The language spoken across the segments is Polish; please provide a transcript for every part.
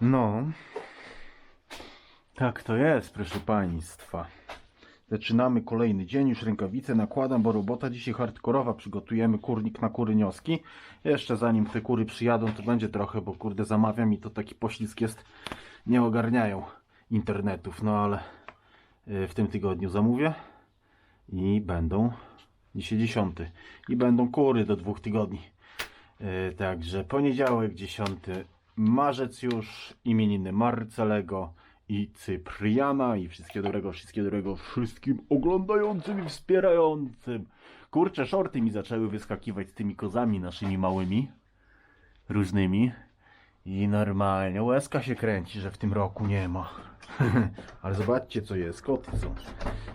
No. Tak to jest, proszę Państwa. Zaczynamy kolejny dzień, już rękawice nakładam, bo robota dzisiaj hardkorowa. Przygotujemy kurnik na kury nioski. Jeszcze zanim te kury przyjadą, to będzie trochę, bo kurde zamawiam i to taki poślizg jest. Nie ogarniają internetów, no ale y, w tym tygodniu zamówię i będą dzisiaj dziesiąty i będą kury do dwóch tygodni. E, Także poniedziałek 10 marzec już, imieniny Marcelego i Cypriana i wszystkiego dobrego, wszystkiego dobrego wszystkim oglądającym i wspierającym. Kurcze shorty mi zaczęły wyskakiwać z tymi kozami naszymi małymi, różnymi i normalnie łezka się kręci, że w tym roku nie ma. Ale zobaczcie co jest, koty są.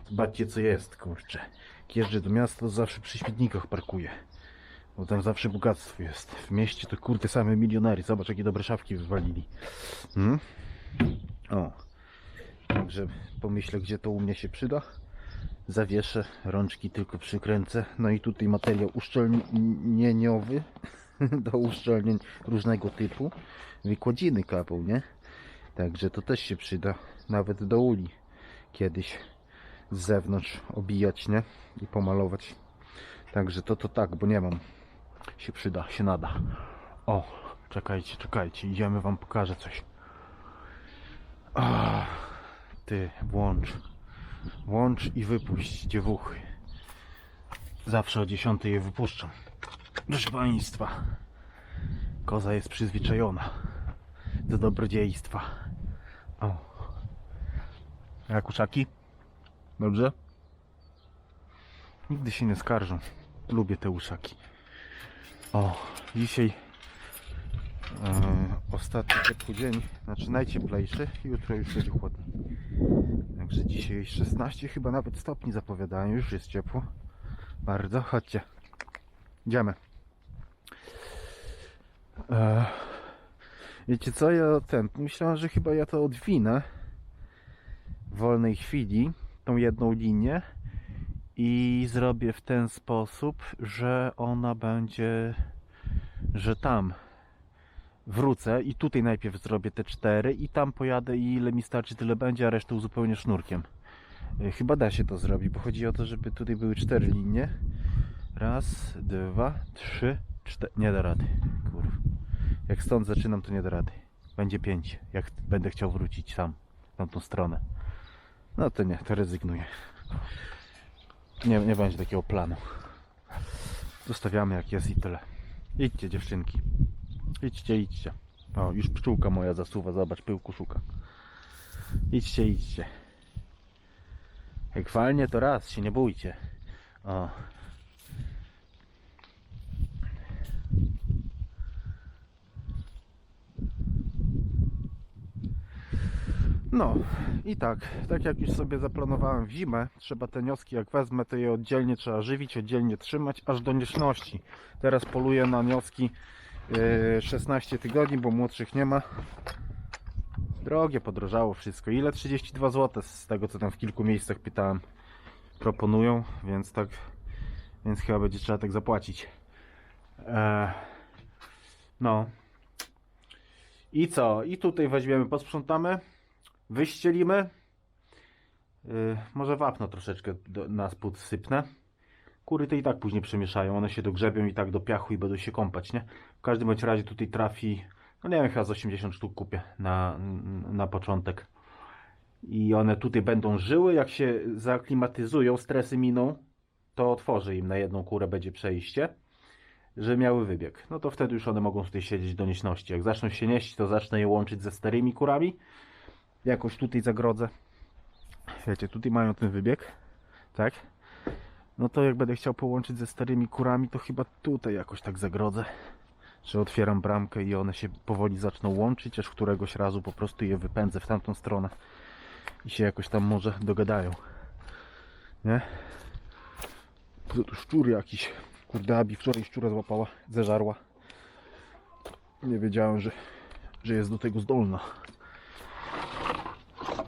Zobaczcie co jest, kurczę. Jak jeżdżę do miasta, to zawsze przy śmietnikach parkuję. Bo tam zawsze bogactwo jest. W mieście to kurde same milionery. Zobacz jakie dobre szafki wywalili. Hmm? O. Także pomyślę gdzie to u mnie się przyda. Zawieszę, rączki tylko przykręcę. No i tutaj materiał uszczelnieniowy do uszczelnień różnego typu. Wykładziny kapą, nie? Także to też się przyda. Nawet do uli kiedyś z zewnątrz obijać, nie? I pomalować. Także to to tak, bo nie mam. Się przyda, się nada. O, czekajcie, czekajcie, idziemy wam pokażę coś. A, ty, włącz. Włącz i wypuść dziewuchy. Zawsze o 10 je wypuszczam. Proszę Państwa, koza jest przyzwyczajona do dobrodziejstwa. O. Jak kuszaki? Dobrze? Nigdy się nie skarżą. Lubię te uszaki. O, dzisiaj e, ostatni ciepły dzień, znaczy najcieplejszy. Jutro już będzie chłodniej. Także dzisiaj 16 chyba nawet stopni zapowiadają. Już jest ciepło. Bardzo. Chodźcie. Idziemy. E, wiecie co, ja ten, myślałem, że chyba ja to odwinę w wolnej chwili, tą jedną linię i zrobię w ten sposób, że ona będzie, że tam wrócę i tutaj najpierw zrobię te cztery i tam pojadę i ile mi starczy tyle będzie, a resztę uzupełnię sznurkiem. Y, Chyba da się to zrobić, bo chodzi o to, żeby tutaj były cztery linie. Raz, dwa, trzy, cztery. Nie da rady. Kurw. Jak stąd zaczynam, to nie da rady. Będzie pięć, jak będę chciał wrócić sam w tamtą stronę. No to nie, to rezygnuję. Nie, nie będzie takiego planu. Zostawiamy jak jest i tyle. Idźcie dziewczynki. Idźcie, idźcie. O, już pszczółka moja zasuwa, zobacz, pyłku szuka. Idźcie, idźcie. Jak falnie to raz, się nie bójcie. O. No i tak, tak jak już sobie zaplanowałem w zimę, trzeba te nioski jak wezmę, to je oddzielnie trzeba żywić, oddzielnie trzymać, aż do nieszności. Teraz poluję na nioski yy, 16 tygodni, bo młodszych nie ma. Drogie podrożało wszystko. Ile? 32 zł z tego co tam w kilku miejscach pytałem. Proponują, więc tak, więc chyba będzie trzeba tak zapłacić. Eee, no. I co? I tutaj weźmiemy, posprzątamy wyścielimy. Yy, może wapno troszeczkę na spód sypnę. Kury to i tak później przemieszają, one się dogrzebią i tak do piachu i będą się kąpać, nie? W każdym bądź razie tutaj trafi, no nie wiem, chyba z 80 sztuk kupię na, na początek. I one tutaj będą żyły, jak się zaaklimatyzują, stresy miną, to otworzę im na jedną kurę będzie przejście, że miały wybieg. No to wtedy już one mogą tutaj siedzieć do nieśności. Jak zaczną się nieść, to zacznę je łączyć ze starymi kurami jakoś tutaj zagrodzę. Wiecie, tutaj mają ten wybieg, tak? No to jak będę chciał połączyć ze starymi kurami, to chyba tutaj jakoś tak zagrodzę. Że otwieram bramkę i one się powoli zaczną łączyć, aż któregoś razu po prostu je wypędzę w tamtą stronę i się jakoś tam może dogadają. Nie? Tu tu szczur jakiś. Kurde, Abi wczoraj szczura złapała, zeżarła. Nie wiedziałem, że, że jest do tego zdolna.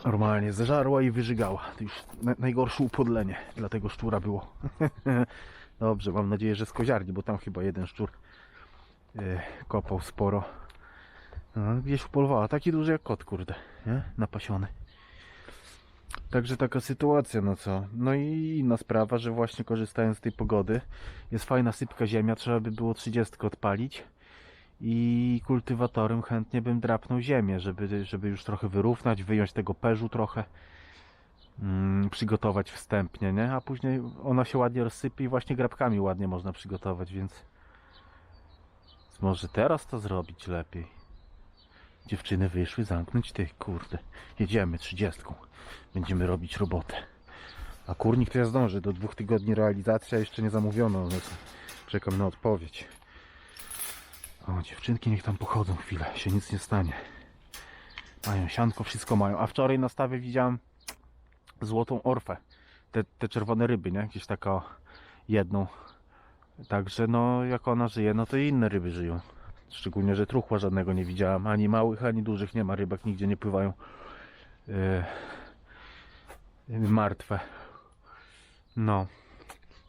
Normalnie zeżarła i wyżygała. To już na, najgorsze upodlenie dla tego szczura było. Dobrze, mam nadzieję, że z koziarni, bo tam chyba jeden szczur Yy, kopał sporo. No, gdzieś upolowała. Taki duży jak kot, kurde. Nie? Napasiony. Także taka sytuacja, no co. No i inna sprawa, że właśnie korzystając z tej pogody, jest fajna sypka ziemia, trzeba by było 30 odpalić i kultywatorem chętnie bym drapnął ziemię, żeby, żeby już trochę wyrównać, wyjąć tego perzu trochę, mm, przygotować wstępnie, nie? A później ona się ładnie rozsypie i właśnie grabkami ładnie można przygotować, więc może teraz to zrobić lepiej. Dziewczyny wyszły zamknąć tych, kurde. Jedziemy trzydziestką. Będziemy robić robotę. A kurnik to ja zdążę. Do dwóch tygodni realizacja jeszcze nie zamówiono. No Czekam na odpowiedź. O, dziewczynki niech tam pochodzą chwilę. Się nic nie stanie. Mają sianko, wszystko mają. A wczoraj na stawie widziałem złotą orfę. Te, te czerwone ryby, nie? Gdzieś taka jedną. Także no, jak ona żyje, no to i inne ryby żyją. Szczególnie, że truchła żadnego nie widziałem. Ani małych, ani dużych nie ma rybek. Nigdzie nie pływają yy, martwe. No.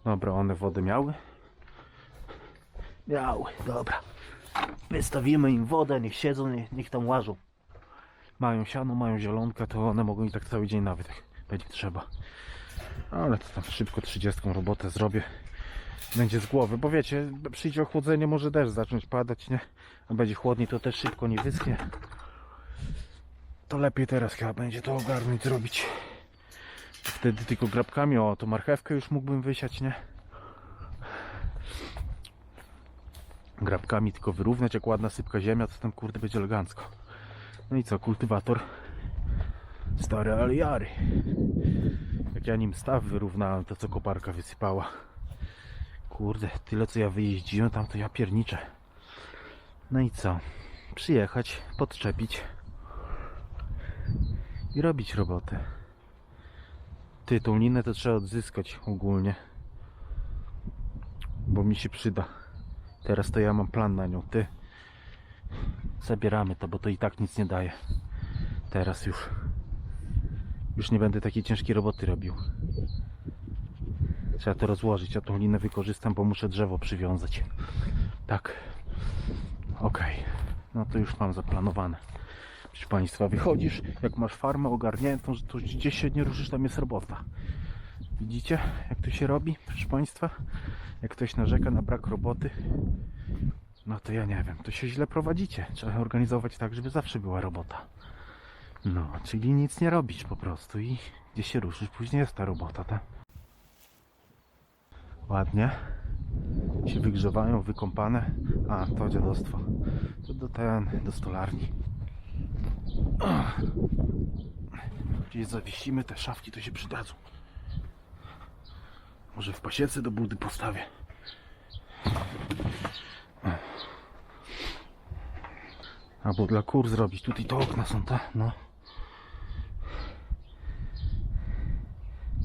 Dobra, one wodę miały? Miały, dobra. Wystawimy im wodę, niech siedzą, niech, niech tam łażą. Mają siano, mają zielonkę, to one mogą i tak cały dzień nawet, będzie trzeba. Ale to tam szybko 30 robotę zrobię. Będzie z głowy, bo wiecie, przyjdzie ochłodzenie, może deszcz zacząć padać, nie? A będzie chłodniej, to też szybko nie wyschnie. To lepiej teraz chyba będzie to ogarnąć, zrobić. Wtedy tylko grabkami, o, to marchewkę już mógłbym wysiać, nie? Grabkami tylko wyrównać, jak ładna sypka ziemia, to tam kurde będzie elegancko. No i co, kultywator stary ale jary. Jak ja nim staw wyrównałem, to co koparka wysypała. Kurde, tyle co ja wyjeździłem, tam to ja pierniczę. No i co? Przyjechać, podczepić i robić robotę. Ty, tą linę to trzeba odzyskać ogólnie. Bo mi się przyda. Teraz to ja mam plan na nią. Ty. Zabieramy to, bo to i tak nic nie daje. Teraz już. Już nie będę takiej ciężkiej roboty robił. Trzeba to rozłożyć. Ja tą linę wykorzystam, bo muszę drzewo przywiązać. Tak. Okej. No to już mam zaplanowane. Proszę Państwa, wychodzisz, jak masz farmę ogarniętą, tu gdzieś się nie ruszysz, tam jest robota. Widzicie, jak to się robi, proszę Państwa? Jak ktoś narzeka na brak roboty, no to ja nie wiem, to się źle prowadzicie. Trzeba organizować tak, żeby zawsze była robota. No, czyli nic nie robisz po prostu i gdzie się ruszysz, później jest ta robota, tak? Ładnie. Się wygrzewają, wykąpane. A, to dziadostwo. To do ten, do stolarni. Gdzieś zawiesimy te szafki, to się przydadzą. Może w pasiece do budy postawię. Albo dla kur zrobić. Tutaj to okna są te, no.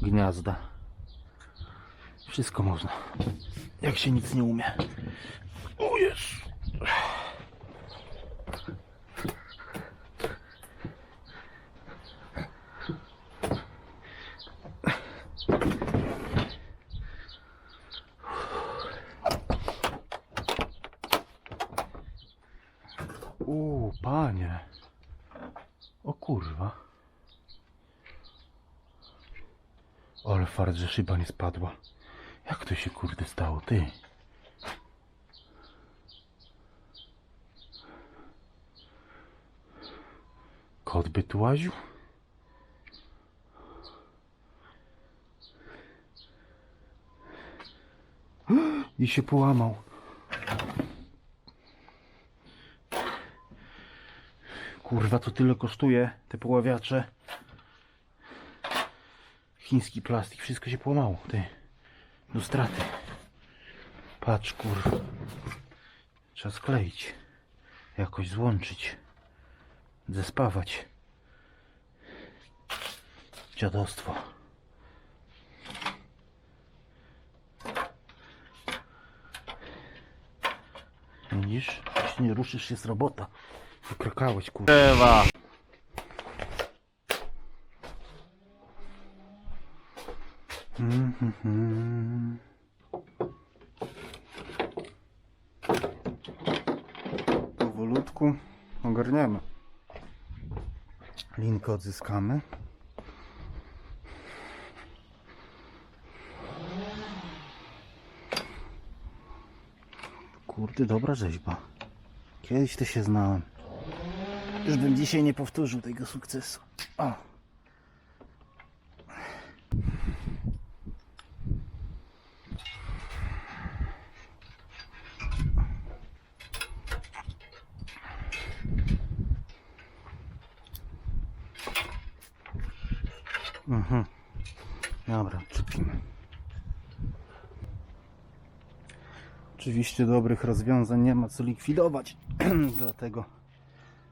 Gniazda. Wszystko można. Jak się nic nie umie. O Jezu. U, panie. O kurwa. Fart, że szyba nie spadła. Jak to się kurde stało, ty? Kot by tu łaził? I się połamał. Kurwa, to tyle kosztuje, te poławiacze. Chiński plastik, wszystko się połamało, ty. Do straty. Patrz, kurwa. Trzeba skleić. Jakoś złączyć. Zespawać. Dziadostwo. Widzisz? Jeśli nie ruszysz, jest robota. Wykrakałeś, kurwa. Ewa. piasku ogarniemy. Linkę odzyskamy. Kurde, dobra rzeźba. Kiedyś to się znałem. Już bym dzisiaj nie powtórzył tego sukcesu. O. Mhm. Dobra, czepimy. Oczywiście dobrych rozwiązań nie ma co likwidować, dlatego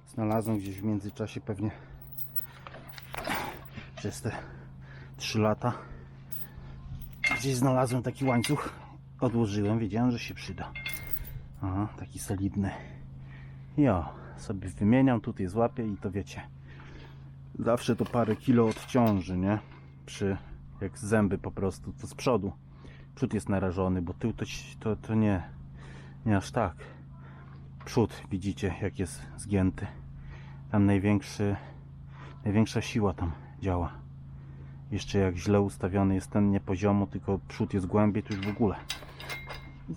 znalazłem gdzieś w międzyczasie pewnie przez te 3 lata gdzieś znalazłem taki łańcuch odłożyłem, wiedziałem, że się przyda Aha, taki solidny jo, sobie wymieniam, tutaj złapię i to wiecie zawsze to parę kilo odciąży, nie? Przy, jak zęby po prostu, to z przodu przód jest narażony, bo tył to, to, to nie, nie aż tak. Przód widzicie jak jest zgięty. Tam największy, największa siła tam działa. Jeszcze jak źle ustawiony jest ten nie poziomo, tylko przód jest głębiej, to już w ogóle.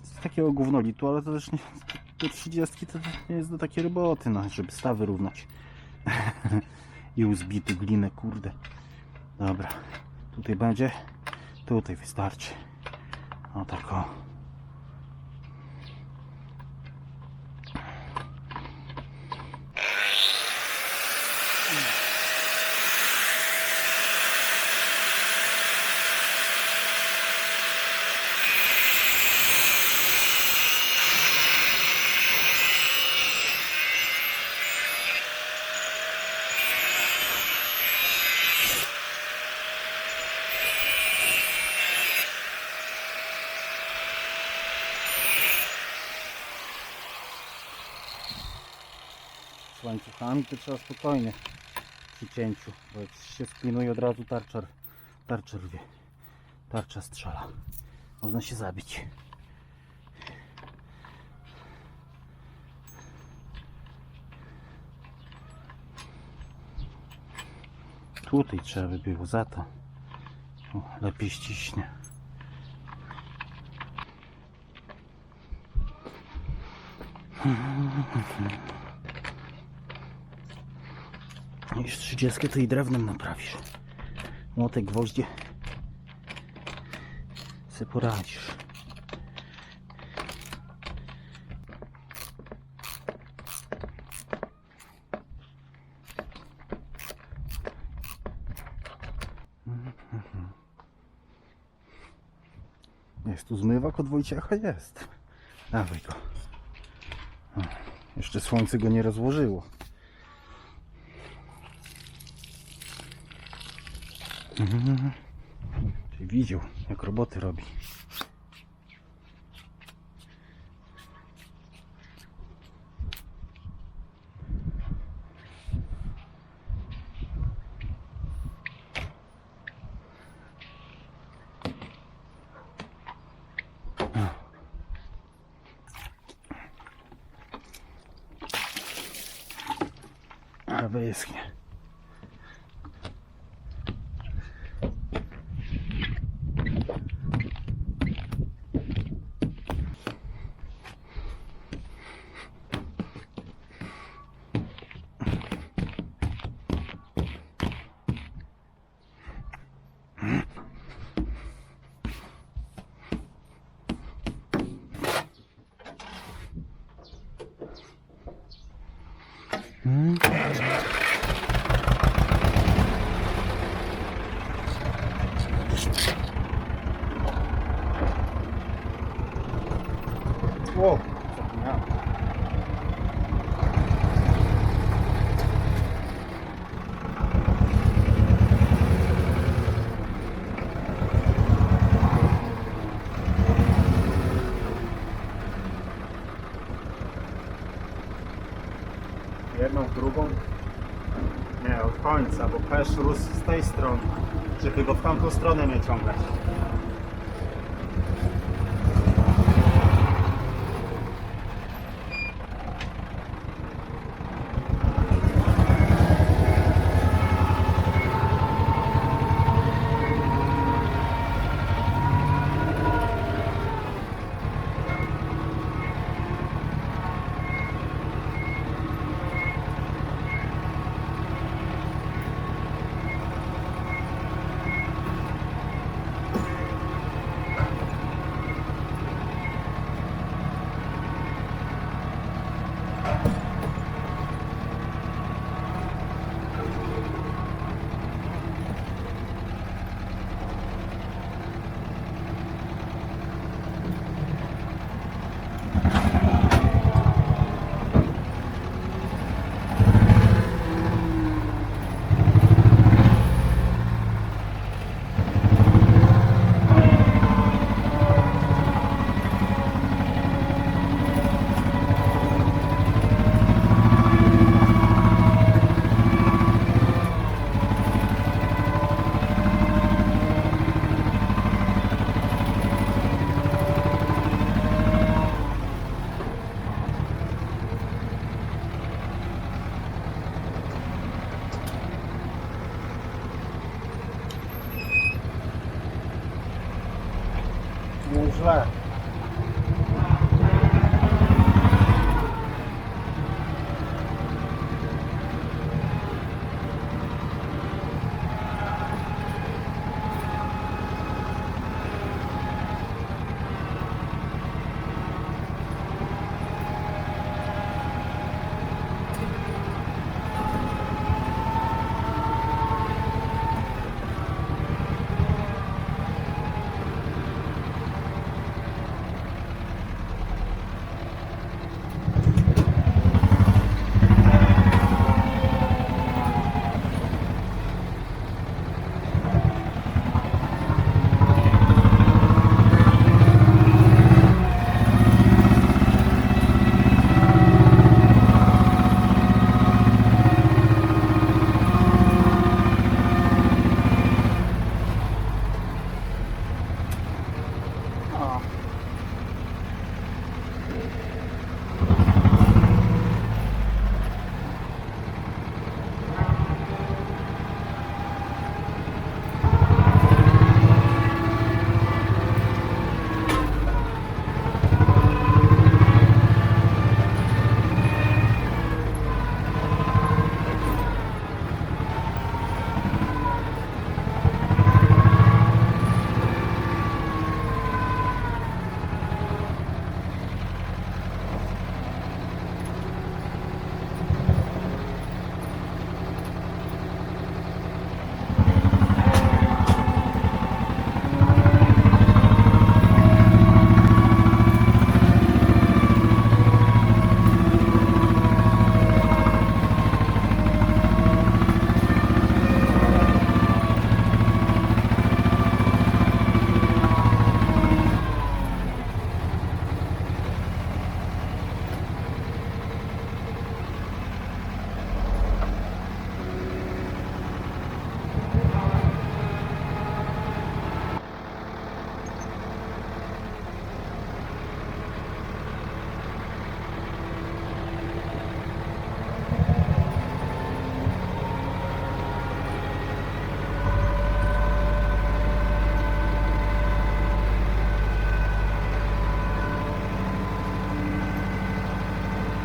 Z takiego gównolitu, ale to też nie, do 30 to nie jest do takiej roboty, no, żeby stawy równać. I uzbity glinę, kurde. Dobra, tutaj będzie, tutaj wystarczy. O tak o. z łańcuchami to trzeba spokojnie przy cięciu, bo jak się spinuje od razu tarcza, tarcza rwie, tarcza strzela. Można się zabić. Tutaj trzeba by było za to. O, lepiej ściśnie. Już 30 to i drewnem naprawisz. Młotek, gwoździe. Se poradzisz. Jest tu zmywak od Wojciecha? Jest. Dawaj go. Jeszcze słońce go nie rozłożyło. Mhm. Czyli widział, jak roboty robi. A wyschnie. O, zapomniałem. Jedną, drugą? Nie, od końca, bo pesz rósł z tej strony, żeby go w tamtą stronę nie ciągać.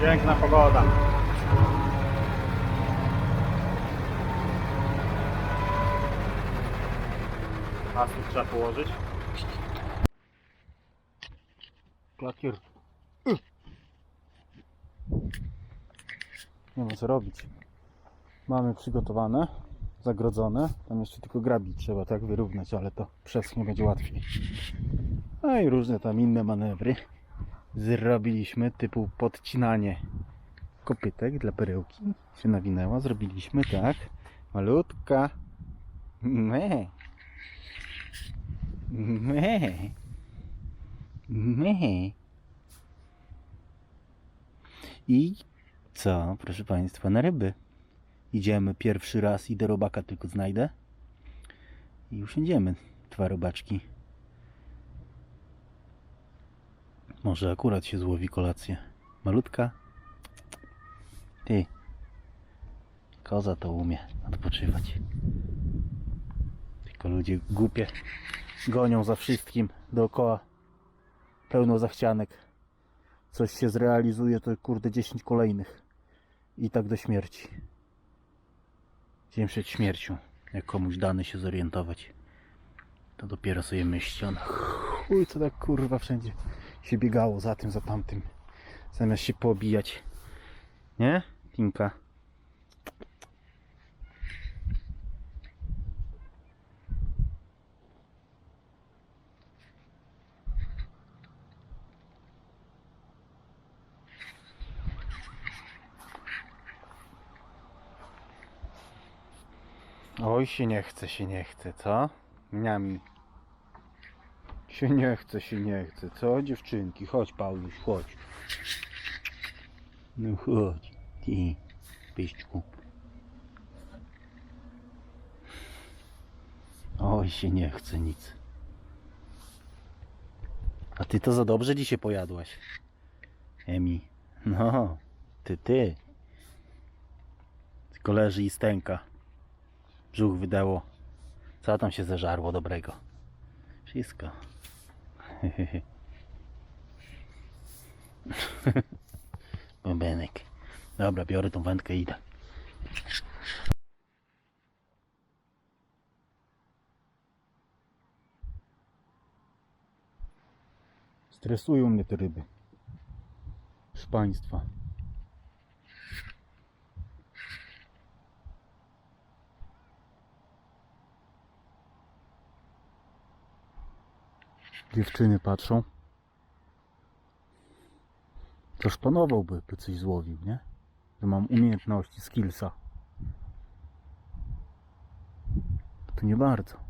Piękna pogoda. Asów trzeba położyć. Klakier. Nie ma co robić. Mamy przygotowane, zagrodzone. Tam jeszcze tylko grabić trzeba tak wyrównać, ale to przeschnie będzie łatwiej. No i różne tam inne manewry zrobiliśmy typu podcinanie kopytek dla perełki. Się nawinęła, zrobiliśmy tak. Malutka. Me me me i co proszę Państwa na ryby? Idziemy pierwszy raz idę robaka tylko znajdę. I usiądziemy dwa robaczki Może akurat się złowi kolację. Malutka. Ty. Koza to umie odpoczywać. Tylko ludzie głupie gonią za wszystkim dookoła. Pełno zachcianek. Coś się zrealizuje, to kurde 10 kolejnych. I tak do śmierci. Dzień przed śmiercią. Jak komuś dane się zorientować. To dopiero sobie myśli on. Chuj, co tak kurwa wszędzie się biegało za tym, za tamtym. Zamiast się poobijać. Nie? Tinka. Oj, się nie chce, się nie chce, co? Mniami. Się nie chce, się nie chce. Co dziewczynki? Chodź Pauluś, chodź. No chodź, ty, pyśćku. Oj, się nie chce nic. A ty to za dobrze dzisiaj pojadłaś. Emi. No, ty, ty. Tylko leży i stęka. Brzuch wydało. Co tam się zeżarło dobrego? Wszystko. Bębenek. Dobra, biorę tą wędkę i idę. Stresują mnie te ryby. Z państwa. Dziewczyny patrzą. To szpanowałby, by coś złowił, nie? Że mam umiejętności, skillsa. To nie bardzo.